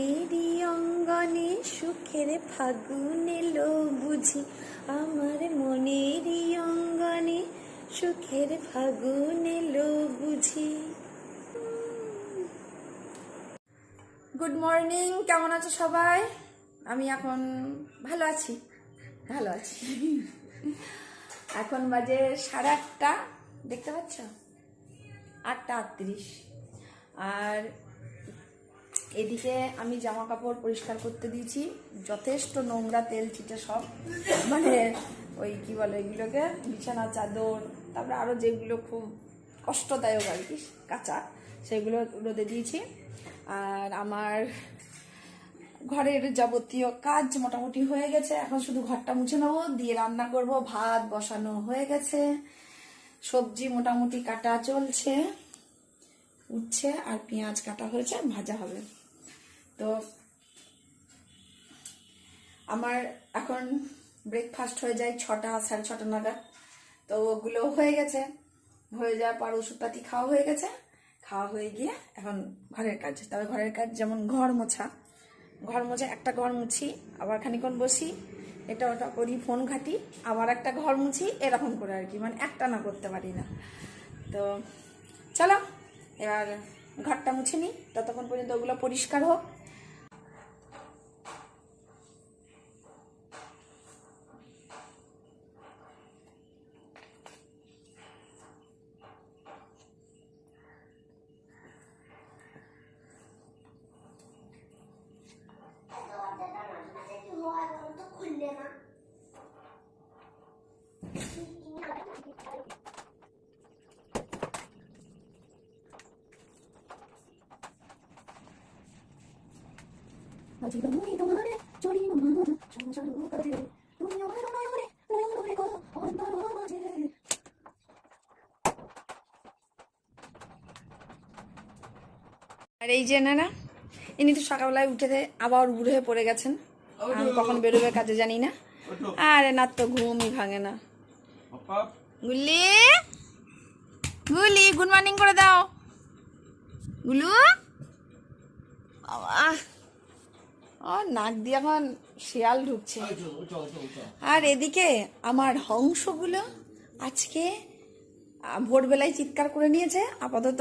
মনেরই অঙ্গনে সুখের ফাগুন এলো বুঝি আমার মনেরই অঙ্গনে সুখের ফাগুন এলো বুঝি গুড মর্নিং কেমন আছো সবাই? আমি এখন ভালো আছি। ভালো আছি। এখন বাজে সাড়ে আটটা, দেখতে পাচ্ছ? আটটা আটত্রিশ। আর এদিকে আমি জামা কাপড় পরিষ্কার করতে দিয়েছি। যথেষ্ট নোংরা তেল চিটে সব। মানে ওই কি বলে এগুলোকে? বিছানা, চাদর, তারপরে আরও যেগুলো খুব কষ্টদায়ক আর কি, কাঁচা, সেগুলো রোদে দিয়েছি। আর আমার ঘরের যাবতীয় কাজ মোটামুটি হয়ে গেছে। এখন শুধু ঘরটা মুছে নেব, দিয়ে রান্না করব, ভাত বসানো হয়ে গেছে। সবজি মোটামুটি কাটা চলছে, উঠছে, আর পেঁয়াজ কাটা হয়েছে, ভাজা হবে। তো আমার এখন ব্রেকফাস্ট হয়ে যায় ছটা, সাড়ে ছটা নাগাদ। তো ওগুলো হয়ে গেছে। হয়ে যাওয়ার পর ওষুধপাতি খাওয়া হয়ে গেছে। খাওয়া হয়ে গিয়ে এখন ঘরের কাজ। তবে ঘরের কাজ যেমন ঘর মোছা। ঘর মোছা, একটা ঘর মুছি, আবার খানিক্ষণ বসি এটা ওটা করি, ফোন ঘাটি, আবার একটা ঘর মুছি, এরকম করে আর কি। মানে একটা না করতে পারি না। তো চলো, এবার ঘরটা মুছে নিই। ততক্ষণ পর্যন্ত ওগুলো পরিষ্কার হোক। আর এই যে নানা ইনি তো সকালবেলায় উঠে আবার উড়ে পড়ে গেছেন। আমি কখন বেরোবে কাজে জানি না। আরে না তো ঘুমই ভাঙে না। গুলি গুলি গুড মর্নিং করে দাও। গুলু ও নাক দিয়ে এখন শিয়াল ঢুকছে। আর এদিকে আমার হংসগুলো আজকে ভোরবেলায় চিৎকার করে নিয়েছে আপাতত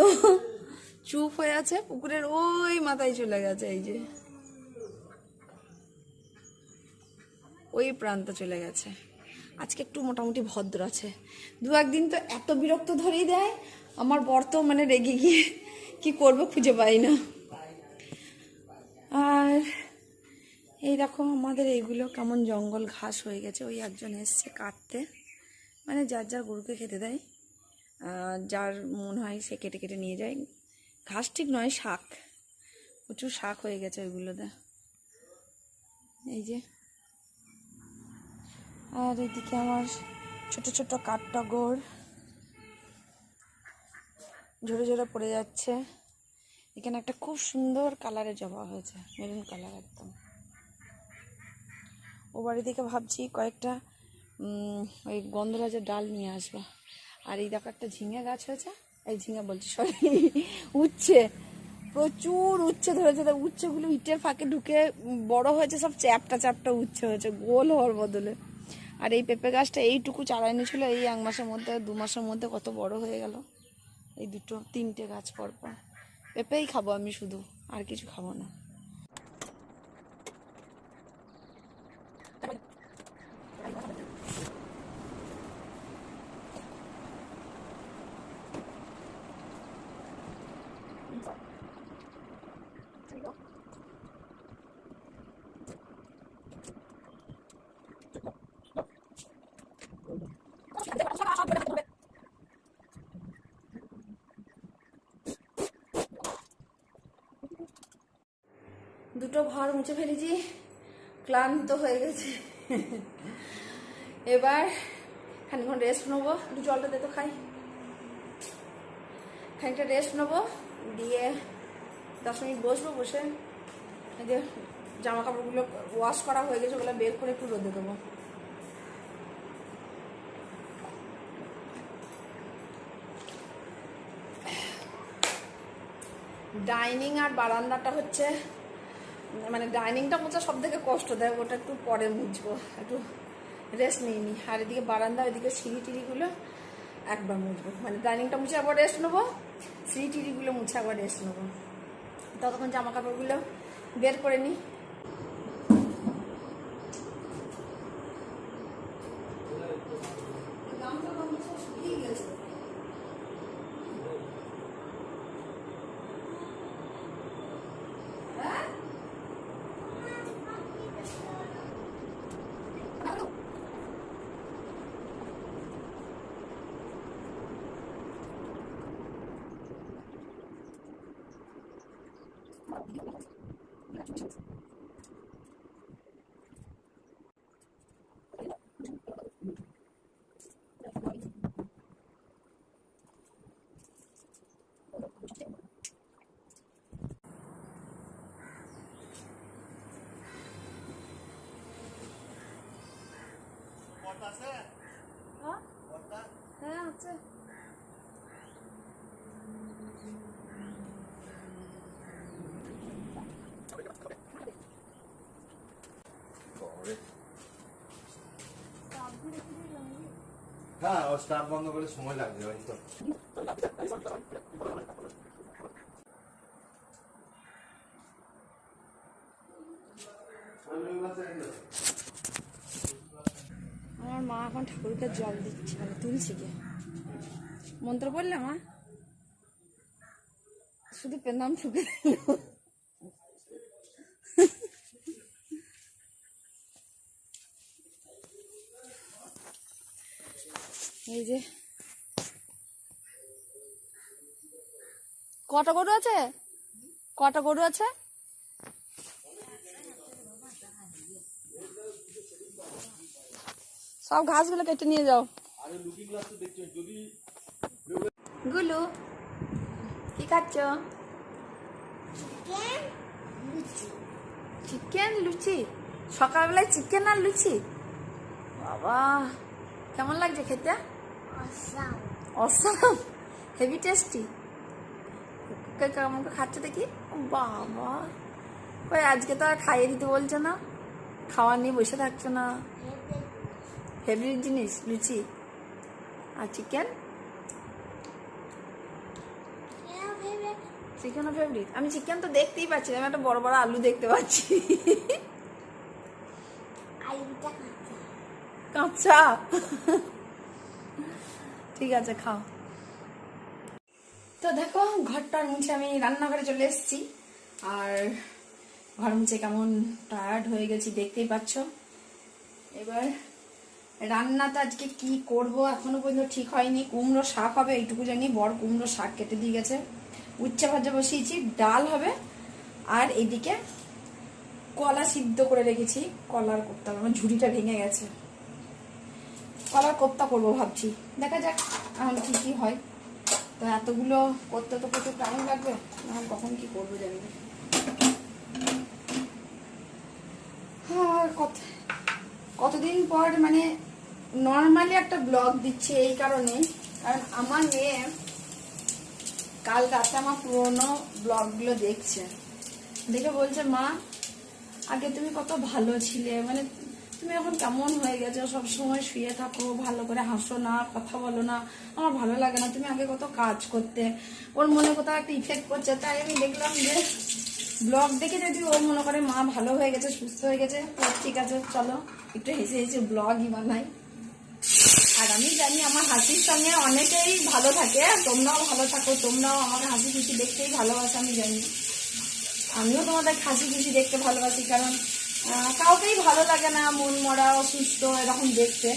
চুপ হয়ে আছে পুকুরের ওই মাথায় চলে গেছে এই যে। ওই প্রান্ত চলে গেছে। আজকে একটু মোটামুটি ভদ্র আছে। দু একদিন তো এত বিরক্ত ধরেই দেয়, আমার বর তো মানে রেগে গিয়ে কি করব খুঁজে পাই না। আর এই দেখো আমাদের এইগুলো কেমন জঙ্গল ঘাস হয়ে গেছে, ওই একজন এসছে কাটতে। মানে যার যার গরুকে খেতে দেয় যার মন হয় সে কেটে কেটে নিয়ে যায়। ঘাস ঠিক নয়, শাক। প্রচুর শাক হয়ে গেছে ওইগুলোতে। এই যে আর এদিকে আমার ছোট ছোট কাঠটগর ঝরে ঝরে পড়ে যাচ্ছে। এখানে একটা খুব সুন্দর কালারের জবা হয়েছে, মেরুন কালার একদম। ও বাড়ি থেকে ভাবছি কয়েকটা ওই গন্ধরাজের ডাল নিয়ে আসব। আর এই দেখো একটা ঝিঙে গাছ হয়েছে। এই ঝিঙে বলছি সরি উচ্ছে। প্রচুর উচ্ছে ধরেছে। তা উচ্ছেগুলো ইটের ফাঁকে ঢুকে বড় হয়েছে, সব চ্যাপটা চ্যাপটা উচ্ছে হয়েছে, গোল হওয়ার বদলে। আর এই পেঁপে গাছটা এইটুকু চারা এনেছিল এই এক মাসের মধ্যে, দু মাসের মধ্যে কত বড় হয়ে গেল। এই দুটো, তিনটে গাছ পর পর পেঁপেই খাব আমি শুধু, আর কিছু খাব না। দুটো ঘর মুছে ফেলেছি, ক্লান্ত হয়ে গেছি। এবার খানিক্ষণ রেস্ট নেব, একটু জলটা দে তো খাই। খানিকটা রেস্ট নেব, দিয়ে দশ মিনিট বসবো, বসে যে জামা কাপড়গুলো ওয়াশ করা হয়ে গেছে, ওগুলো বের করে একটু রোদে দেবো। ডাইনিং আর বারান্দাটা হচ্ছে মানে ডাইনিংটা মোছা সব থেকে কষ্ট। দেয় ওটা একটু পরে মুছবো। একটু রেস্ট নিই নি। আর এদিকে বারান্দা এদিকে সিঁড়ি টিড়িগুলো একবার মুছবো। মানে ডাইনিংটা মুছে আবার রেস্ট নেব সিঁড়ি টিড়িগুলো মুছে আবার রেস্ট নেব। ততক্ষণ জামা কাপড়গুলো বের করে নিই হ্যাঁ? আছে। হ্যাঁ ও স্টাফ বন্ধ করে সময় লাগবে হয়তো আমার মা এখন জল দিচ্ছে মানে তুলছে কে? মন্ত্র পড়লে মা? শুধু পেনাম ঠুকে এই যে। কটা গরু আছে? কটা গরু আছে? সব ঘাসগুলো কেটে নিয়ে যাও। গুলু কি খাচ্ছ? চিকেন লুচি। সকালবেলায় চিকেন আর লুচি? বাবা কেমন লাগছে খেতে? অসাম। হেভি টেস্টি কেমন করে খাচ্ছে দেখি? ও বাবা। ওই আজকে তো আর খাইয়ে দিতে বলছে না। খাওয়ার নিয়ে বসে থাকছে না। ফেভারিট জিনিস লুচি আর চিকেন চিকেনও ফেভারিট আমি চিকেন তো দেখতেই পাচ্ছি আমি একটা বড় বড় আলু দেখতে পাচ্ছি। কাঁচা। ঠিক আছে, খাও। তো দেখো, ঘরটার মুছে আমি রান্নাঘরে চলে এসেছি। আর ঘর মুছে কেমন টায়ার্ড হয়ে গেছি, দেখতেই পাচ্ছ। এবার রান্নাটা আজকে কি করব এখনও পর্যন্ত ঠিক হয়নি। কুমড়ো শাক হবে, এইটুকু জানি, বড় কুমড়ো শাক কেটে দিয়ে গেছে। উচ্চে ভাজা বসিয়েছি, ডাল হবে, আর এদিকে কলা সিদ্ধ করে রেখেছি। কলার কোপ্তা, আমার ঝুড়িটা ভেঙে গেছে। কলার কোপ্তা করব ভাবছি। দেখা যাক এখন কি কি হয়। তো এতগুলো করতে তো প্রচুর টাইম লাগবে এখন কখন কি করব জানি না। কতদিন পর মানে নর্মালি একটা ব্লগ দিচ্ছি এই কারণে, কারণ আমার মেয়ে কাল রাতে আমার পুরোনো ব্লগগুলো দেখছে। দেখে বলছে, মা, আগে তুমি কত ভালো ছিলে মানে তুমি এখন কেমন হয়ে গেছো, সব সময় শুয়ে থাকো, ভালো করে হাসো না, কথা বলো না, আমার ভালো লাগে না, তুমি আগে কত কাজ করতে। ওর মনে কোথাও একটা ইফেক্ট করছে তাই আমি দেখলাম যে ব্লগ দেখে যদি ও মনে করে, মা, ভালো হয়ে গেছে, সুস্থ হয়ে গেছে ঠিক আছে, চলো, একটু হেসে হেসে ব্লগই বানাই। আর আমি জানি আমার হাসির সঙ্গে অনেকেই ভালো থাকে, তোমরাও ভালো থাকো, তোমরাও আমাকে হাসি খুশি দেখতেই ভালোবাসো, আমি জানি। আমিও তোমাদের হাসি খুশি দেখতে ভালোবাসি, কারণ কাউকেই ভালো লাগে না, মন মরা, অসুস্থ, এরকম দেখতে।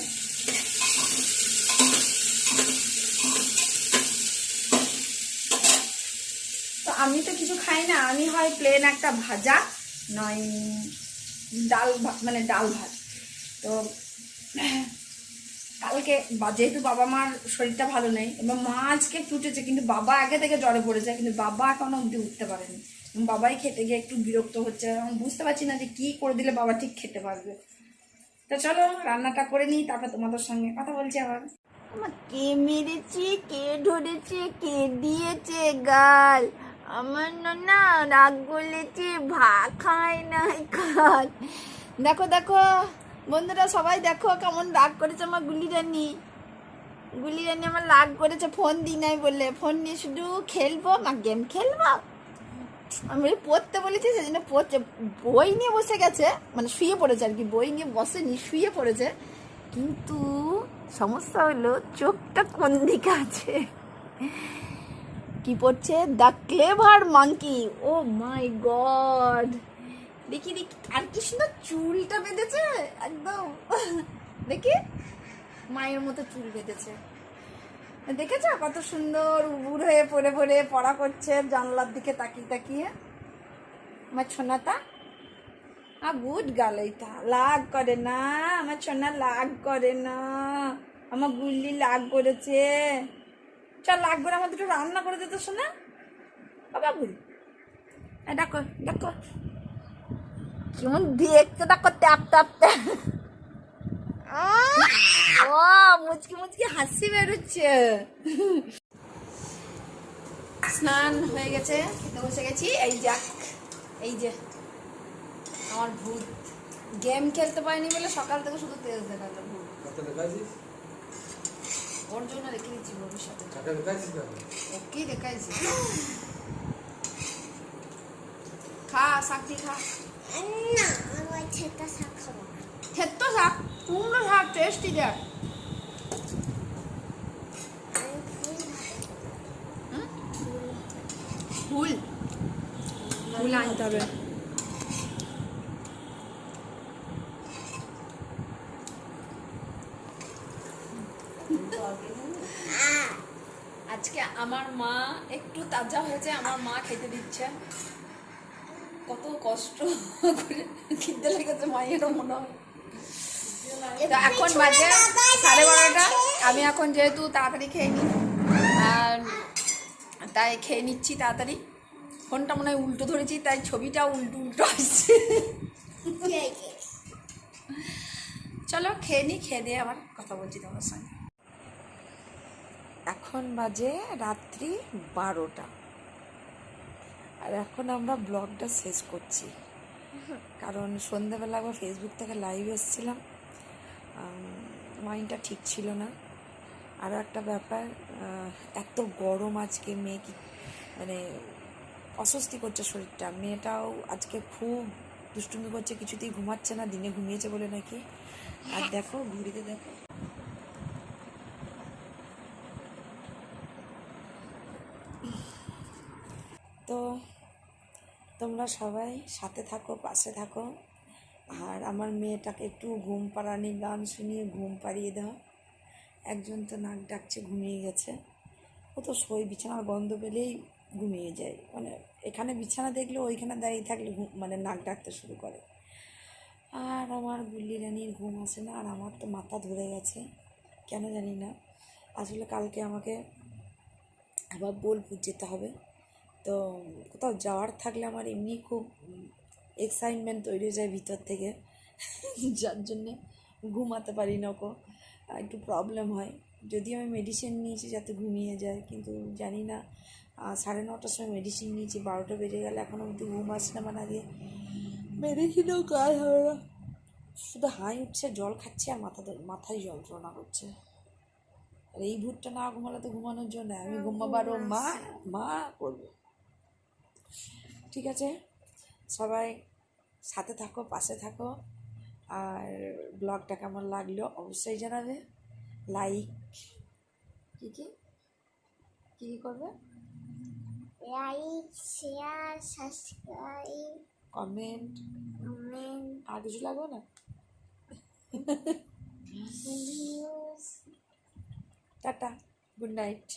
তো আমি তো কিছু খাই না, আমি হয় প্লেন একটা ভাজা, নয়, ডাল মানে ডাল ভাত। তো কালকে যেহেতু বাবা মার শরীরটা ভালো নেই, এবার মা আজকে উঠেছে, কিন্তু বাবা আগে থেকে জ্বরে পড়েছে, কিন্তু বাবা এখনও অব্দি উঠতে পারেনি। বাবাই খেতে গিয়ে একটু বিরক্ত হচ্ছে আমি বুঝতে পারছি না যে কি করে দিলে বাবা ঠিক খেতে পারবে। তো চলো, রান্নাটা করে নিই, তারপর তোমাদের সঙ্গে কথা বলছি আবার। আমার কে মেরেছে, কে ধরেছে, কে দিয়েছে গাল? আমার না রাগ বলেছে, ভাত খায় না কাজ দেখো দেখো। বন্ধুরা, সবাই দেখো কেমন রাগ করেছে আমার গুলি রানি। গুলি রানি আমার রাগ করেছে ফোন দিই নাই বলে। ফোন নিয়ে শুধু খেলব, না গেম খেলব? আমি পড়তে বলেছি, সেজন্য পড়ছে। বই নিয়ে বসে গেছে মানে শুয়ে পড়েছে আর কি, বই নিয়ে বসেনি, শুয়ে পড়েছে। কিন্তু সমস্যা হলো, চোখটা কোন দিকে আছে? কি পড়ছে? The clever monkey oh my god! দেখি দেখি। আর কি সুন্দর চুলটা বেঁধেছে, একদম। দেখি, মায়ের মতো চুল বেঁধেছে। দেখেছ কত সুন্দর উবুর হয়ে পড়ে পড়ে পড়া করছে, জানলার দিকে তাকিয়ে তাকিয়ে। আমার ছোনাটা আ, গুড গাল এইটা। লাগ করে না, আমার ছোনা লাগ করে না। আমার গুল্লি লাগ করেছে। চল, লাগ করে আমার দুটো রান্না করে দিতে শোনা বাবা এই ডাকো ডাকো। কেমন দেখতে ডাকো ট্যাপ ট্যাপ ট্যাপ ও মুচকি মুচকি হাসি বেরোচ্ছে। স্নান হয়ে গেছে খেতে বসে গেছি। এই যাক এই যে আমার ভূত। গেম খেলতে পারিনি বলে সকাল থেকে শুধু তেজ দেখাল ভূত। ওর জন্য রেখে দিচ্ছি ভবিষ্যতে। ওকে দেখাইছি। খা শাকটি খা। না আমার ছেটা শাক খাব খেত শাক কুমড়ো শাক টেস্টি দেখ ফুল ফুল ফুল আনতে হবে আজকে আমার মা একটু তাজা হয়েছে আমার মা খেতে দিচ্ছে। কত কষ্ট করে লেগেছে মায়েরও মনে হয়। এখন বাজে সাড়ে বারোটা। আমি এখন যেহেতু তাড়াতাড়ি খেয়ে নিই, আর তাই খেয়ে নিচ্ছি তাড়াতাড়ি। ফোনটা মনে হয় উল্টো ধরেছি, তাই ছবিটা উল্টো উল্টো আসছে। চলো খেয়ে নিই, খেয়ে দিয়ে আবার কথা বলছি তোমার সঙ্গে। এখন বাজে রাত্রি বারোটা। আর এখন আমরা ব্লগটা শেষ করছি। কারণ সন্ধ্যাবেলা আবার ফেসবুক থেকে লাইভ এসেছিলাম। মাইন্ডটা ঠিক ছিল না। আরও একটা ব্যাপার এত গরম আজকে, মেয়ে কি মানে অস্বস্তি করছে শরীরটা। মেয়েটাও আজকে খুব দুষ্টুমি করছে, কিছুতেই ঘুমাচ্ছে না, দিনে ঘুমিয়েছে বলে নাকি। আর দেখো, ঘুরিতে দেখো। তো তোমরা সবাই সাথে থাকো, পাশে থাকো। আর আমার মেয়েটাকে একটু ঘুম পাড়ানি, গান শুনিয়ে ঘুম পাড়িয়ে দাও। একজন তো নাক ডাকছে, ঘুমিয়ে গেছে। ও তো শোয় বিছানার গন্ধ পেলেই ঘুমিয়ে যায়। মানে এখানে বিছানা দেখলে ওইখানে দাঁড়িয়ে থাকলে মানে নাক ডাকতে শুরু করে। আর আমার গুল্লি রানির ঘুম আসে না, আর আমার তো মাথা ধরে গেছে। কেন জানি না। আসলে কালকে আমাকে আবার বোলপুর যেতে হবে। তো কোথাও যাওয়ার থাকলে আমার এমনি খুব এক্সাইটমেন্ট তৈরি হয়ে যায় ভিতর থেকে। যার জন্যে ঘুমাতে পারি না কো একটু প্রবলেম হয়। যদি আমি মেডিসিন নিয়েছি যাতে ঘুমিয়ে যায় কিন্তু জানি না। সাড়ে নটার সময় মেডিসিন নিয়েছি বারোটা বেজে গেলে এখনও অবধি ঘুম আসছে না মানে দিয়ে মেডিসিনও কাজ হবে না। শুধু হাই উঠছে জল খাচ্ছে আর মাথা মাথায় যন্ত্রণা করছে। আর এই ভূতটা না ঘুমালে তো ঘুমানোর জন্য আমি ঘুমাবারও মা মা করবে। ঠিক আছে? সবাই সাথে থাকো পাশে থাকো। আর ব্লগটা কেমন লাগল অবশ্যই জানাবে। লাইক কী কী? কী কী করবে? Like share subscribe comment comment আর কিছু লাগবে না? Tata good night